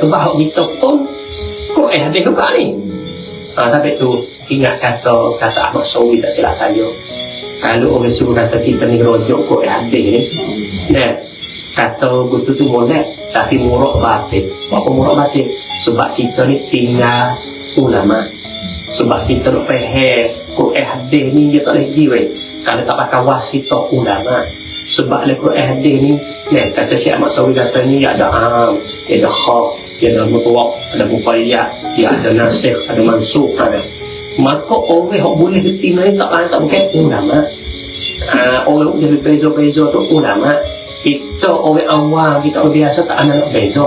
sebab hak kita pun kok eh ada juga ni? Ha, tapi tu ingat kata kata Ahmad Sawi tak silap saya. Kalau orang suruh kata kita ni rojok kok eh ni. Nah kata betul tu molek tapi murok batin. Apa murok batin? Sebab kita ni tinggal ulama. Sebab kita nak faham Quran hadis ni dia tak lagi weh. Kalau tak pakai wasitah ulama. Sebab le Quran hadis ni nah kata Syekh Ahmad Sawi kata ni ada am ada khaf dia ada mutlaq ada muqayyad dia ada nasikh ada mansukh ada maka orang yang boleh terima ni tak lain tak bukan ulama uh, orang yang berbeza-beza tu ulama kita orang awam kita orang biasa tak ada nak beza.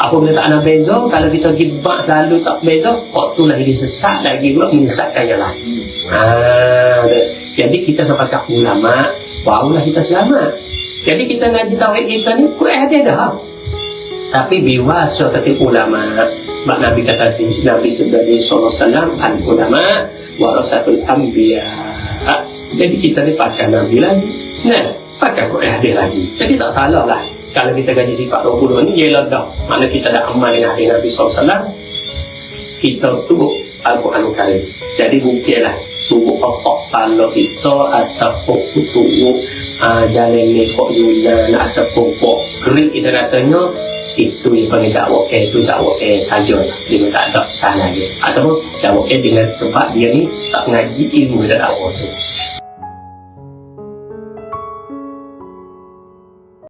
Apabila tak ada beza? Kalau kita gibak selalu tak beza waktu lagi disesat lagi pula menyesatkan yang lain. Ah, jadi kita nak pakai ulama barulah kita selamat. Jadi kita ngaji tauhid kita ni Quran ada dah tapi biwasa tapi ulama Mak Nabi kata Nabi sebagai Sallallahu Alaihi Al ulama warasatul anbiya. Jadi kita ni pakai Nabi lagi. Nah pakai Quran hadis lagi. Jadi tak salah lah. Kalau kita gaji sifat 20 ni ialah dah. Mana kita dah amal dengan hadis Nabi SAW kita tunggu Al-Quran Karim. Jadi mungkinlah tunggu otak kalau kita ataupun tunggu uh, jalan nekok Yunan ataupun kok kerik kita katanya itu yang panggil dakwah eh itu dakwah eh saja. Lah dia tak ada salah dia ataupun dakwah eh dengan tempat dia ni tak ngaji ilmu dakwah tu